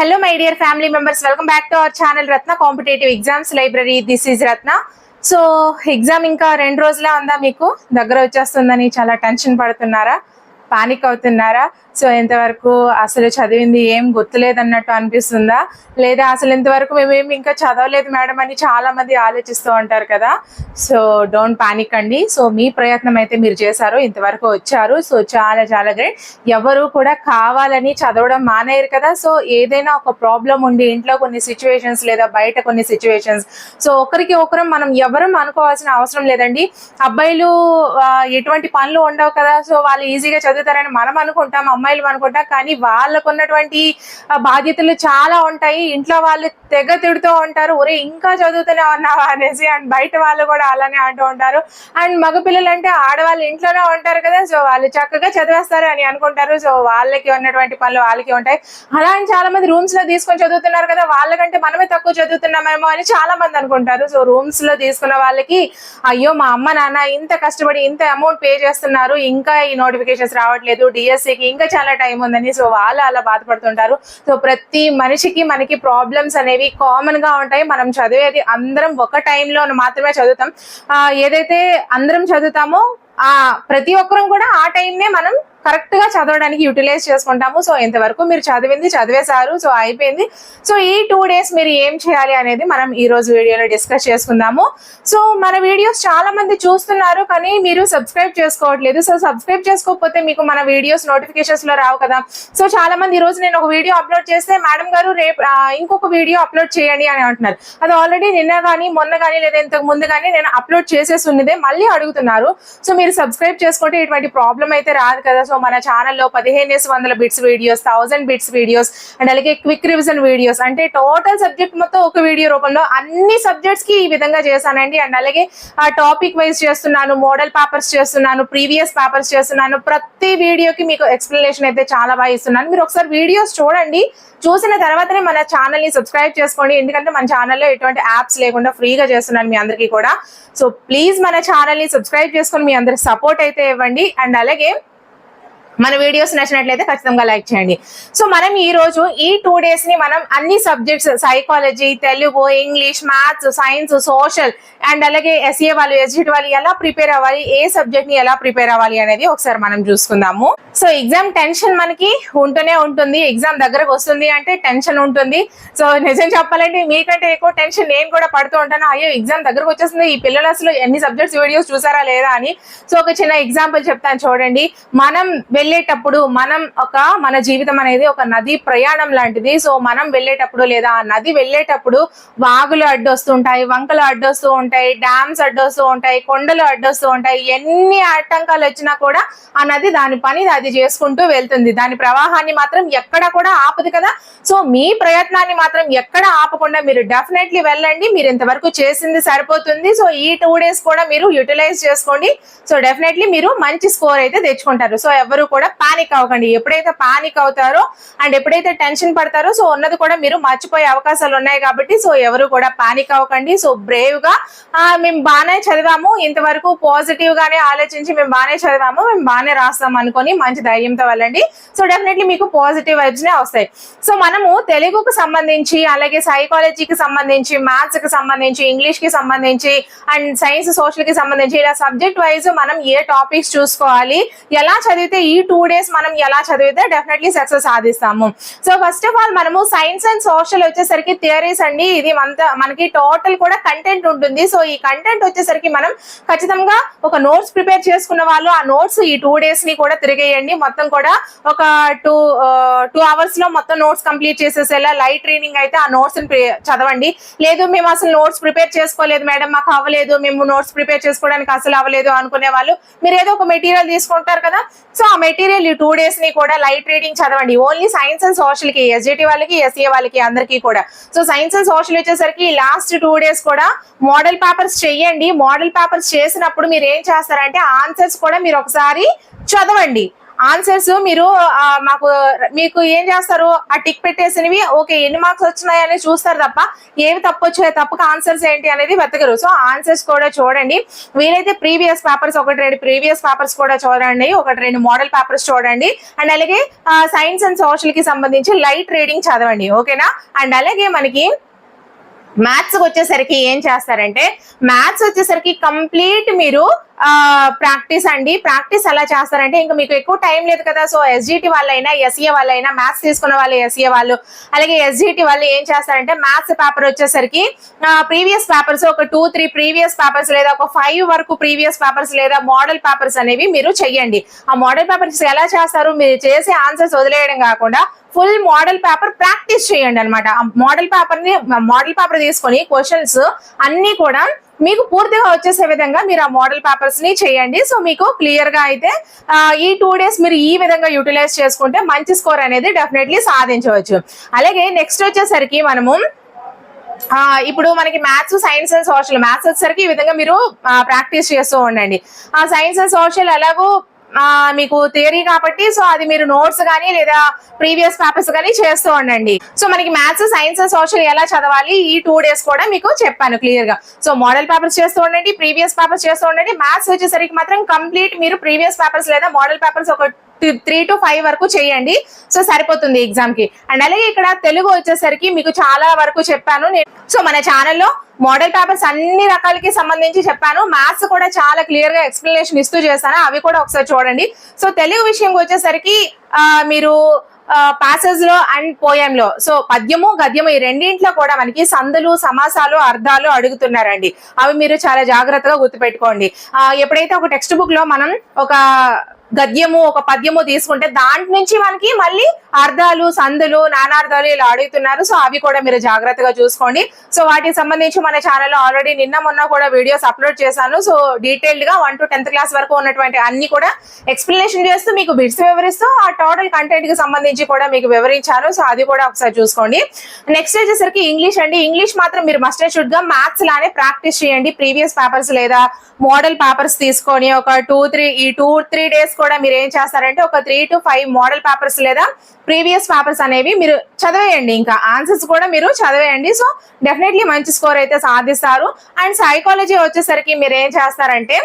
Hello my dear family members welcome back to our channel Ratna competitive exams library this is Ratna so exam ఇంకా రెండు రోజులే ఉందా మీకు? దగ్గర వచ్చేస్తుందని చాలా టెన్షన్ పడుతున్నారా? పానిక్ అవుతున్నారా? సో ఇంతవరకు అసలు చదివింది ఏం గుర్తులేదన్నట్టు అనిపిస్తుందా? లేదా అసలు ఇంతవరకు మేమేమి ఇంకా చదవలేదు మేడం అని చాలా మంది ఆలోచిస్తూ ఉంటారు కదా? సో డోంట్ పానిక్ అండి. సో మీ ప్రయత్నం అయితే మీరు చేశారు ఇంతవరకు వచ్చారు. సో చాలా చాలా గ్రేట్ ఎవరు కూడా కావాలని చదవడం మానేయరు కదా? సో ఏదైనా ఒక ప్రాబ్లం ఉండి ఇంట్లో కొన్ని సిచ్యువేషన్స్ లేదా బయట కొన్ని సిచ్యువేషన్స్ సో ఒకరికి ఒకరం మనం ఎవరం అనుకోవాల్సిన అవసరం లేదండి. అబ్బాయిలు ఎటువంటి పనులు ఉండవు కదా? సో వాళ్ళు ఈజీగా చదువు చదువుతారని మనం అనుకుంటాం అమ్మాయిలు అనుకుంటాం కానీ వాళ్ళకు ఉన్నటువంటి బాధ్యతలు చాలా ఉంటాయి. ఇంట్లో వాళ్ళు తెగ తిడుతూ ఉంటారు. ఒరే ఇంకా చదువుతూనే ఉన్నావా అనేసి అండ్ బయట వాళ్ళు కూడా అలానే అంటూ ఉంటారు. అండ్ మగపిల్లలు అంటే ఆడవాళ్ళు ఇంట్లోనే ఉంటారు కదా సో వాళ్ళు చక్కగా చదివేస్తారు అని అనుకుంటారు. సో వాళ్ళకి ఉన్నటువంటి పనులు వాళ్ళకి ఉంటాయి. అలా అని చాలా మంది రూమ్స్లో తీసుకొని చదువుతున్నారు కదా వాళ్ళకంటే మనమే తక్కువ చదువుతున్నామేమో అని చాలా మంది అనుకుంటారు. సో రూమ్స్లో తీసుకున్న వాళ్ళకి అయ్యో మా అమ్మ నాన్న ఇంత కష్టపడి ఇంత అమౌంట్ పే చేస్తున్నారు. ఇంకా ఈ నోటిఫికేషన్స్ రావట్లేదు. డిఎస్సికి ఇంకా చాలా టైం ఉందని. సో వాళ్ళు అలా బాధపడుతుంటారు. సో ప్రతి మనిషికి మనకి ప్రాబ్లమ్స్ అనేవి కామన్గా ఉంటాయి. మనం చదివేది అందరం ఒక టైంలో మాత్రమే చదువుతాం. ఆ, ఏదైతే అందరం చదువుతామో ఆ ప్రతి ఒక్కరం కూడా ఆ టైంనే మనం కరెక్ట్గా చదవడానికి యూటిలైజ్ చేసుకుంటాము. సో ఇంతవరకు మీరు చదివింది చదివేశారు సో అయిపోయింది. సో ఈ టూ డేస్ మీరు ఏం చేయాలి అనేది మనం ఈ రోజు వీడియోలో డిస్కస్ చేసుకుందాము. సో మన వీడియోస్ చాలా మంది చూస్తున్నారు కానీ మీరు సబ్స్క్రైబ్ చేసుకోవట్లేదు. సో సబ్స్క్రైబ్ చేసుకోకపోతే మీకు మన వీడియోస్ నోటిఫికేషన్స్లో రావు కదా. సో చాలా మంది ఈ రోజు నేను ఒక వీడియో అప్లోడ్ చేస్తే మేడం గారు రేపు ఇంకొక వీడియో అప్లోడ్ చేయండి అని అంటున్నారు. అది ఆల్రెడీ నిన్న కానీ మొన్న కానీ లేదా ఇంతకు ముందు కానీ నేను అప్లోడ్ చేసేసి ఉన్నదే మళ్ళీ అడుగుతున్నారు. సో మీరు సబ్స్క్రైబ్ చేసుకుంటే ఇటువంటి ప్రాబ్లం అయితే రాదు కదా. సో మన ఛానల్లో పదిహేను వందల bits videos thousand bits videos and అలాగే క్విక్ రివిజన్ వీడియోస్ అంటే టోటల్ సబ్జెక్ట్ మొత్తం ఒక వీడియో రూపంలో అన్ని సబ్జెక్ట్స్కి ఈ విధంగా చేశానండి. అండ్ అలాగే ఆ టాపిక్ వైజ్ చేస్తున్నాను మోడల్ పేపర్స్ చేస్తున్నాను ప్రీవియస్ పేపర్స్ చేస్తున్నాను. ప్రతి వీడియోకి మీకు ఎక్స్ప్లెనేషన్ అయితే చాలా బాగా ఇస్తున్నాను. మీరు ఒకసారి వీడియోస్ చూడండి. చూసిన తర్వాతనే మన ఛానల్ని సబ్స్క్రైబ్ చేసుకోండి. ఎందుకంటే మన ఛానల్లో ఎటువంటి యాప్స్ లేకుండా ఫ్రీగా చేస్తున్నాను మీ అందరికీ కూడా. సో ప్లీజ్ మన ఛానల్ని సబ్స్క్రైబ్ చేసుకొని మీ అందరికి సపోర్ట్ అయితే ఇవ్వండి. అండ్ అలాగే మన వీడియోస్ నచ్చినట్లయితే ఖచ్చితంగా లైక్ చేయండి. సో మనం ఈ రోజు ఈ టూ డేస్ని మనం అన్ని subjects psychology Telugu English maths science social and అలాగే ఎస్ఏ వాళ్ళు ఎస్జిట్ వాళ్ళు ఎలా ప్రిపేర్ అవ్వాలి ఏ సబ్జెక్ట్ని ఎలా ప్రిపేర్ అవ్వాలి అనేది ఒకసారి మనం చూసుకుందాము. సో ఎగ్జామ్ టెన్షన్ మనకి ఉంటూనే ఉంటుంది. ఎగ్జామ్ దగ్గరకు వస్తుంది అంటే టెన్షన్ ఉంటుంది. సో నిజం చెప్పాలంటే మీకంటే ఎక్కువ టెన్షన్ నేను కూడా పడుతూ ఉంటాను. అయ్యో ఎగ్జామ్ దగ్గరకు వచ్చేస్తుంది. ఈ పిల్లలు అసలు ఎన్ని సబ్జెక్ట్స్ వీడియోస్ చూసారా లేదా అని. సో ఒక చిన్న ఎగ్జాంపుల్ చెప్తాను చూడండి. మనం వెళ్ళేటప్పుడు మనం ఒక మన జీవితం అనేది ఒక నది ప్రయాణం లాంటిది. సో మనం వెళ్ళేటప్పుడు లేదా ఆ నది వెళ్ళేటప్పుడు వాగులు అడ్డొస్తుంటాయి వంకలు అడ్డొస్తూ ఉంటాయి డ్యామ్స్ అడ్డొస్తూ ఉంటాయి కొండలు అడ్డొస్తూ ఉంటాయి. ఎన్ని ఆటంకాలు వచ్చినా కూడా ఆ నది దాని పని అది చేసుకుంటూ వెళ్తుంది. దాని ప్రవాహాన్ని మాత్రం ఎక్కడ కూడా ఆపదు కదా. సో మీ ప్రయత్నాన్ని మాత్రం ఎక్కడ ఆపకుండా మీరు డెఫినెట్లీ వెళ్ళండి. మీరు ఇంతవరకు చేసింది సరిపోతుంది. సో ఈ టూ డేస్ కూడా మీరు యూటిలైజ్ చేసుకోండి. సో డెఫినెట్లీ మీరు మంచి స్కోర్ అయితే తెచ్చుకుంటారు. సో ఎవరు కూడా పానిక్ అవ్వకండి. ఎప్పుడైతే పానిక్ అవుతారో అండ్ ఎప్పుడైతే టెన్షన్ పడతారో సో ఉన్నది కూడా మీరు మర్చిపోయే అవకాశాలు ఉన్నాయి కాబట్టి సో ఎవరు కూడా పానిక్ అవ్వకండి. సో బ్రేవ్గా మేము బాగానే చదివాము. ఇంతవరకు పాజిటివ్ గానే ఆలోచించి మేము బాగానే చదివాము. మేము బాగానే రాస్తాం అనుకొని మంచి ధైర్యంతో వెళ్ళండి. సో డెఫినెట్లీ మీకు పాజిటివ్ వైబ్స్ నే వస్తాయి. సో మనము తెలుగుకు సంబంధించి అలాగే సైకాలజీకి సంబంధించి మ్యాథ్స్కి సంబంధించి ఇంగ్లీష్కి సంబంధించి అండ్ సైన్స్ సోషల్కి సంబంధించి ఇలా సబ్జెక్ట్ వైజ్ మనం ఏ టాపిక్స్ చూసుకోవాలి ఎలా చదివితే ఈ టూ డేస్ మనం ఎలా చదివితే డెఫినెట్లీ సక్సెస్ సాధిస్తాము. సో ఫస్ట్ ఆఫ్ ఆల్ మనము సైన్స్ అండ్ సోషల్ వచ్చేసరికి థియరీస్ అండి. ఇది మనత మనకి టోటల్ కూడా కంటెంట్ ఉంటుంది. సో ఈ కంటెంట్ వచ్చేసరికి మనం ఖచ్చితంగా ఒక నోట్స్ ప్రిపేర్ చేసుకున్న వాళ్ళు ఆ నోట్స్ ఈ టూ డేస్ని కూడా తిరిగేయండి. మొత్తం కూడా ఒక టూ టూ అవర్స్లో మొత్తం నోట్స్ కంప్లీట్ చేసేసేలా లైట్ ట్రైనింగ్ అయితే ఆ నోట్స్ చదవండి. లేదు మేము అసలు నోట్స్ ప్రిపేర్ చేసుకోలేదు మేడం మాకు అవ్వలేదు మేము నోట్స్ ప్రిపేర్ చేసుకోవడానికి అసలు అవ్వలేదు అనుకునే వాళ్ళు మీరు ఏదో ఒక మెటీరియల్ తీసుకుంటారు కదా సో ఆ మెటీరియల్ ఈ టూ డేస్ని కూడా లైట్ రీడింగ్ చదవండి. ఓన్లీ సైన్స్ అండ్ సోషల్కి ఎస్జిటి వాళ్ళకి ఎస్ఏ వాళ్ళకి అందరికీ కూడా. సో సైన్స్ అండ్ సోషల్ వచ్చేసరికి లాస్ట్ టూ డేస్ కూడా మోడల్ పేపర్స్ చెయ్యండి మోడల్ పేపర్స్ చేసినప్పుడు మీరు ఏం చేస్తారంటే ఆన్సర్స్ కూడా మీరు ఒకసారి చదవండి. ఆన్సర్స్ మీరు మాకు మీకు ఏం చేస్తారు? ఆ టిక్ పెట్టేసినవి ఓకే ఎన్ని మార్క్స్ వచ్చినాయని చూస్తారు తప్ప ఏవి తప్పు వచ్చాయి తప్పక ఆన్సర్స్ ఏంటి అనేది వెతకరు. సో ఆన్సర్స్ కూడా చూడండి. వీలైతే ప్రీవియస్ పేపర్స్ ఒకటి రెండు ప్రీవియస్ పేపర్స్ కూడా చూడండి. ఒకటి రెండు మోడల్ పేపర్స్ చూడండి. అండ్ అలాగే సైన్స్ అండ్ సోషల్కి సంబంధించి లైట్ రీడింగ్ చదవండి. ఓకేనా? అండ్ అలాగే మనకి మ్యాథ్స్ వచ్చేసరికి ఏం చేస్తారంటే మ్యాథ్స్ వచ్చేసరికి కంప్లీట్ మీరు ప్రాక్టీస్ అండి. ప్రాక్టీస్ ఎలా చేస్తారంటే ఇంకా మీకు ఎక్కువ టైం లేదు కదా. సో ఎస్జిటి వాళ్ళైనా ఎస్ఏ వాళ్ళైనా మ్యాథ్స్ తీసుకున్న వాళ్ళు ఎస్ఏ వాళ్ళు అలాగే ఎస్జిటి వాళ్ళు ఏం చేస్తారంటే మ్యాథ్స్ పేపర్ వచ్చేసరికి ప్రీవియస్ పేపర్స్ ఒక టూ త్రీ ప్రీవియస్ పేపర్స్ లేదా ఒక ఫైవ్ వరకు ప్రీవియస్ పేపర్స్ లేదా మోడల్ పేపర్స్ అనేవి మీరు చెయ్యండి. ఆ మోడల్ పేపర్స్ ఎలా చేస్తారు? మీరు చేసే ఆన్సర్స్ వదిలేయడం కాకుండా ఫుల్ మోడల్ పేపర్ ప్రాక్టీస్ చేయండి అనమాట మోడల్ పేపర్ని మోడల్ పేపర్ తీసుకొని క్వశ్చన్స్ అన్ని కూడా మీకు పూర్తిగా వచ్చేసే విధంగా మీరు ఆ మోడల్ పేపర్స్ని చేయండి. సో మీకు క్లియర్గా అయితే ఈ టూ డేస్ మీరు ఈ విధంగా యూటిలైజ్ చేసుకుంటే మంచి స్కోర్ అనేది డెఫినెట్లీ సాధించవచ్చు. అలాగే నెక్స్ట్ వచ్చేసరికి మనము ఇప్పుడు మనకి maths science and social maths వచ్చేసరికి ఈ విధంగా మీరు ప్రాక్టీస్ చేస్తూ ఉండండి. ఆ సైన్స్ అండ్ సోషల్ ఎలాగో మీకు థియరీ కాబట్టి సో అది మీరు నోట్స్ కానీ లేదా ప్రీవియస్ పేపర్స్ కానీ చేస్తూ ఉండండి. సో మనకి మ్యాథ్స్ సైన్స్ సోషల్ ఎలా చదవాలి? ఈ టూ డేస్ కూడా మీకు చెప్పాను క్లియర్గా. సో మోడల్ పేపర్స్ చేస్తూ ఉండండి ప్రీవియస్ పేపర్స్ చేస్తూ ఉండండి. మ్యాథ్స్ వచ్చేసరికి మాత్రం కంప్లీట్ మీరు ప్రీవియస్ పేపర్స్ లేదా మోడల్ పేపర్స్ ఒక త్రీ టు ఫైవ్ వరకు చేయండి. సో సరిపోతుంది ఎగ్జామ్కి. అండ్ అలాగే ఇక్కడ తెలుగు వచ్చేసరికి మీకు చాలా వరకు చెప్పాను. నేను సో మన ఛానల్లో మోడల్ పేపర్స్ అన్ని రకాలకి సంబంధించి చెప్పాను. మ్యాథ్స్ కూడా చాలా క్లియర్గా ఎక్స్ప్లెనేషన్ ఇస్తూ చేశాను. అవి కూడా ఒకసారి చూడండి. సో తెలుగు విషయం వచ్చేసరికి మీరు పాసెస్లో అండ్ పోయం లో. సో పద్యము గద్యము ఈ రెండింట్లో కూడా మనకి సందులు సమాసాలు అర్థాలు అడుగుతున్నారండి. అవి మీరు చాలా జాగ్రత్తగా గుర్తుపెట్టుకోండి. ఎప్పుడైతే ఒక టెక్స్ట్ బుక్లో మనం ఒక గద్యము ఒక పద్యము తీసుకుంటే దాంట్ నుంచి మనకి మళ్ళీ అర్థాలు సందులు నానార్థాలు ఇలా అడుగుతున్నారు. సో అవి కూడా మీరు జాగ్రత్తగా చూసుకోండి. సో వాటికి సంబంధించి మన ఛానల్లో ఆల్రెడీ నిన్న మొన్న కూడా వీడియోస్ అప్లోడ్ చేశాను. సో డీటెయిల్డ్గా వన్ టు టెన్త్ క్లాస్ వరకు ఉన్నటువంటి అన్ని కూడా ఎక్స్ప్లెనేషన్ చేస్తూ మీకు బిట్స్ వివరిస్తూ ఆ టోటల్ కంటెంట్కి సంబంధించి కూడా మీకు వివరించాను. సో అది కూడా ఒకసారి చూసుకోండి. నెక్స్ట్ వచ్చేసరికి ఇంగ్లీష్ అండి. ఇంగ్లీష్ మాత్రం మీరు మస్ట్ షుడ్గా మ్యాథ్స్ లానే ప్రాక్టీస్ చేయండి. ప్రీవియస్ పేపర్స్ లేదా మోడల్ పేపర్స్ తీసుకొని ఒక టూ త్రీ ఈ టూ త్రీ డేస్ కూడా మీరు ఏం చేస్తారంటే ఒక three to five model papers లేదా ప్రీవియస్ పేపర్స్ అనేవి మీరు చదివేయండి. ఇంకా ఆన్సర్స్ కూడా మీరు చదివేయండి. సో డెఫినెట్లీ మంచి స్కోర్ అయితే సాధిస్తారు. అండ్ సైకాలజీ వచ్చేసరికి మీరు ఏం చేస్తారంటే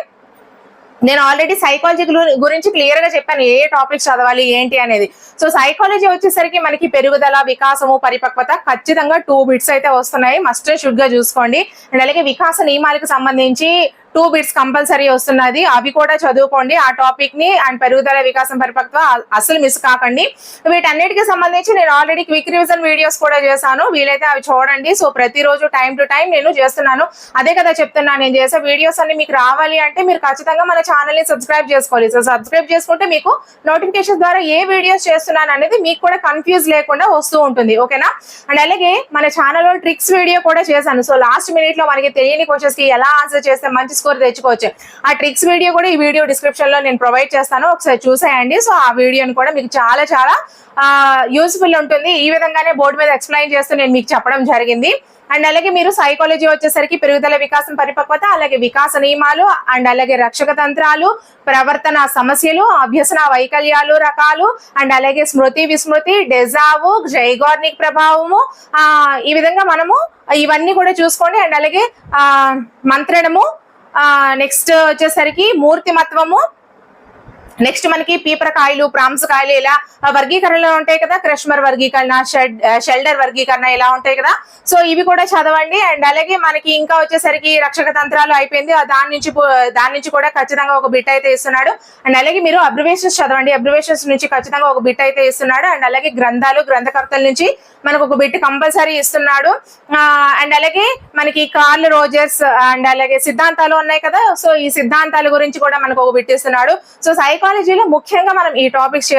నేను ఆల్రెడీ సైకాలజీ గురించి క్లియర్గా చెప్పాను. ఏ టాపిక్స్ చదవాలి ఏంటి అనేది. సో సైకాలజీ వచ్చేసరికి మనకి పెరుగుదల వికాసము పరిపక్వత ఖచ్చితంగా టూ బిట్స్ అయితే వస్తున్నాయి. మస్ట్ షుడ్గా చూసుకోండి. అండ్ అలాగే వికాస నియమాలకు సంబంధించి టూ బిట్స్ కంపల్సరీ వస్తున్నది. అవి కూడా చదువుకోండి. ఆ టాపిక్ని అండ్ పెరుగుదల వికాసం పరిపక్వ అసలు మిస్ కాకండి. వీటన్నిటికి సంబంధించి నేను ఆల్రెడీ క్విక్ రివిజన్ వీడియోస్ కూడా చేశాను. వీలైతే అవి చూడండి. సో ప్రతిరోజు టైం టు టైం నేను చేస్తున్నాను. అదే కదా చెప్తున్నాను నేను చేసే వీడియోస్ అన్ని మీకు రావాలి అంటే మీరు ఖచ్చితంగా మన ఛానల్ని సబ్స్క్రైబ్ చేసుకోవాలి. సో సబ్స్క్రైబ్ చేసుకుంటే మీకు నోటిఫికేషన్ ద్వారా ఏ వీడియోస్ చేస్తున్నాను అనేది మీకు కూడా కన్ఫ్యూజ్ లేకుండా వస్తూ ఉంటుంది. ఓకేనా? అండ్ అలాగే మన ఛానల్లో ట్రిక్స్ వీడియో కూడా చేశాను. సో లాస్ట్ మినిట్లో మనకి తెలియని క్వశ్చన్స్కి ఎలా ఆన్సర్ చేస్తే మంచి స్కోర్ తెచ్చుకోవచ్చు. ఆ ట్రిక్స్ వీడియో కూడా ఈ వీడియో డిస్క్రిప్షన్లో నేను ప్రొవైడ్ చేస్తాను. ఒకసారి చూసేయండి. సో ఆ వీడియోని కూడా మీకు చాలా చాలా యూస్ఫుల్ ఉంటుంది. ఈ విధంగానే బోర్డు మీద ఎక్స్ప్లెయిన్ చేస్తూ నేను మీకు చెప్పడం జరిగింది. అండ్ అలాగే మీరు సైకాలజీ వచ్చేసరికి పెరుగుదల వికాసం పరిపక్వత అలాగే వికాస నియమాలు అండ్ అలాగే రక్షక తంత్రాలు ప్రవర్తన సమస్యలు అభ్యసన వైకల్యాలు రకాలు అండ్ అలాగే స్మృతి విస్మృతి డెజావు జైగార్నిక్ ప్రభావము ఈ విధంగా మనము ఇవన్నీ కూడా చూసుకోండి. అండ్ అలాగే మంత్రణము నెక్స్ట్ వచ్చేసరికి మూర్తిమత్వము నెక్స్ట్ మనకి పీపరకాయలు ప్రాంసకాయలు ఇలా ఆ, వర్గీకరణలో ఉంటాయి కదా. క్రష్మర్ వర్గీకరణ షెల్డర్ వర్గీకరణ ఇలా ఉంటాయి కదా. సో ఇవి కూడా చదవండి. అండ్ అలాగే మనకి ఇంకా వచ్చేసరికి రక్షక తంత్రాలు అయిపోయింది. దాని నుంచి దాని నుంచి కూడా ఖచ్చితంగా ఒక బిట్ అయితే ఇస్తున్నాడు. అండ్ అలాగే మీరు అబ్రివేషన్స్ చదవండి. అబ్రివేషన్స్ నుంచి ఖచ్చితంగా ఒక బిట్ అయితే ఇస్తున్నాడు. అండ్ అలాగే గ్రంథాలు గ్రంథకర్తల నుంచి మనకు ఒక బిట్ కంపల్సరీ ఇస్తున్నాడు. అండ్ అలాగే మనకి కార్ల్ రోజర్స్ అండ్ అలాగే సిద్ధాంతాలు ఉన్నాయి కదా. సో ఈ సిద్ధాంతాల గురించి కూడా మనకు ఒక బిట్ ఇస్తున్నాడు. సో సైకాలజీలో ముఖ్యంగా మనం ఈ టాపిక్స్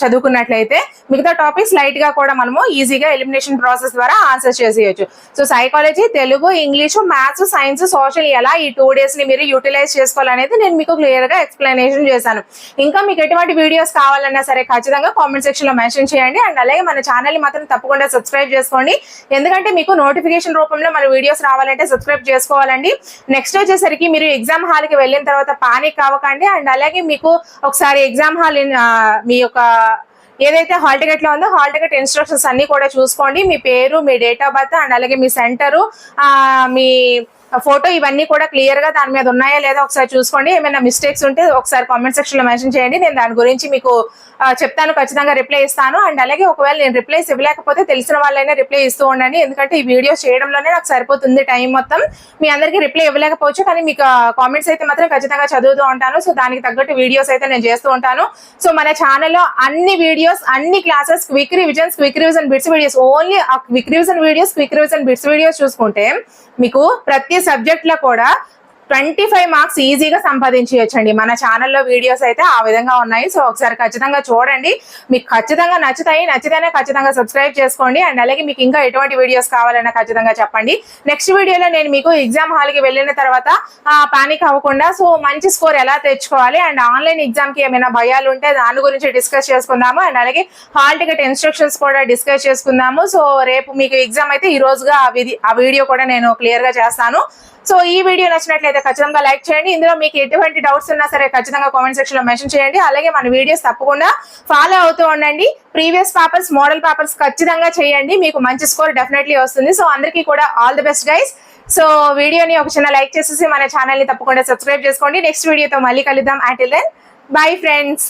చదువుకున్నట్లయితే మిగతా టాపిక్స్ లైట్గా కూడా మనము ఈజీగా ఎలిమినేషన్ ప్రాసెస్ ద్వారా ఆన్సర్ చేసేయచ్చు. So psychology Telugu English maths science social ఎలా ఈ టూ డేస్ని మీరు యూటిలైజ్ చేసుకోవాలనేది నేను మీకు క్లియర్గా ఎక్స్ప్లెనేషన్ చేశాను. ఇంకా మీకు ఎటువంటి వీడియోస్ కావాలన్నా సరే ఖచ్చితంగా కామెంట్ సెక్షన్లో మెన్షన్ చేయండి. అండ్ అలాగే మన ఛానల్ని మాత్రం తప్పకుండా సబ్స్క్రైబ్ చేసుకోండి. ఎందుకంటే మీకు నోటిఫికేషన్ రూపంలో మన వీడియోస్ రావాలంటే సబ్స్క్రైబ్ చేసుకోవాలండి. నెక్స్ట్ వచ్చేసరికి మీరు ఎగ్జామ్ హాల్కి వెళ్ళిన తర్వాత పానిక్ అవ్వకండి. అండ్ అలాగే మీకు ఒకసారి ఎగ్జామ్ హాల్ మీ యొక్క ఏదైతే హాల్ టికెట్లో ఉందో హాల్ టికెట్ ఇన్స్ట్రక్షన్స్ అన్ని కూడా చూసుకోండి. మీ పేరు మీ డేట్ ఆఫ్ బర్త్ అండ్ అలాగే మీ సెంటరు మీ ఫోటో ఇవన్నీ కూడా క్లియర్గా దాని మీద ఉన్నాయా లేదా ఒకసారి చూసుకోండి. ఏమైనా మిస్టేక్స్ ఉంటే ఒకసారి కామెంట్ సెక్షన్లో మెన్షన్ చేయండి. నేను దాని గురించి మీకు చెప్తాను. ఖచ్చితంగా రిప్లై ఇస్తాను. అండ్ అలాగే ఒకవేళ నేను రిప్లైస్ ఇవ్వలేకపోతే తెలిసిన వాళ్ళైనా రిప్లై ఇస్తూ ఉండండి. ఎందుకంటే ఈ వీడియో చేయడంలోనే నాకు సరిపోతుంది టైం మొత్తం. మీ అందరికీ రిప్లై ఇవ్వలేకపోవచ్చు. కానీ మీకు కామెంట్స్ అయితే మాత్రం ఖచ్చితంగా చదువుతూ ఉంటాను. సో దానికి తగ్గట్టు వీడియోస్ అయితే నేను చేస్తూ ఉంటాను. సో మన ఛానల్లో అన్ని వీడియోస్ అన్ని classes quick revisions quick revision bits videos only ఆ quick revision videos quick revision bits videos చూసుకుంటే మీకు ప్రతి సబ్జెక్ట్లో కూడా ట్వంటీ ఫైవ్ మార్క్స్ ఈజీగా సంపాదించవచ్చండి మన ఛానల్లో వీడియోస్ అయితే ఆ విధంగా ఉన్నాయి. సో ఒకసారి ఖచ్చితంగా చూడండి. మీకు ఖచ్చితంగా నచ్చుతాయి. నచ్చితేనే ఖచ్చితంగా సబ్స్క్రైబ్ చేసుకోండి. అండ్ అలాగే మీకు ఇంకా ఎటువంటి వీడియోస్ కావాలన్నా ఖచ్చితంగా చెప్పండి. నెక్స్ట్ వీడియోలో నేను మీకు ఎగ్జామ్ హాల్కి వెళ్ళిన తర్వాత పానిక్ అవ్వకుండా సో మంచి స్కోర్ ఎలా తెచ్చుకోవాలి? అండ్ ఆన్లైన్ ఎగ్జామ్కి ఏమైనా భయాలు ఉంటే దాని గురించి డిస్కస్ చేసుకుందాము. అండ్ అలాగే హాల్ టికెట్ ఇన్స్ట్రక్షన్స్ కూడా డిస్కస్ చేసుకుందాము. సో రేపు మీకు ఎగ్జామ్ అయితే ఈ రోజుగా ఆ వీడియో కూడా నేను క్లియర్గా చేస్తాను. సో ఈ వీడియో నచ్చినట్లయితే ఖచ్చితంగా లైక్ చేయండి. ఇందులో మీకు ఎటువంటి డౌట్స్ ఉన్నా సరే ఖచ్చితంగా కామెంట్ సెక్షన్లో మెన్షన్ చేయండి. అలాగే మన వీడియోస్ తప్పకుండా ఫాలో అవుతూ ఉండండి. ప్రీవియస్ పేపర్స్ మోడల్ పేపర్స్ ఖచ్చితంగా చేయండి. మీకు మంచి స్కోర్ డెఫినెట్లీ వస్తుంది. సో అందరికీ కూడా all the best guys so వీడియోని ఒక చిన్న లైక్ చేసేసి మన ఛానల్ని తప్పకుండా సబ్స్క్రైబ్ చేసుకోండి. నెక్స్ట్ వీడియోతో మళ్ళీ కలుద్దాం. Until then bye friends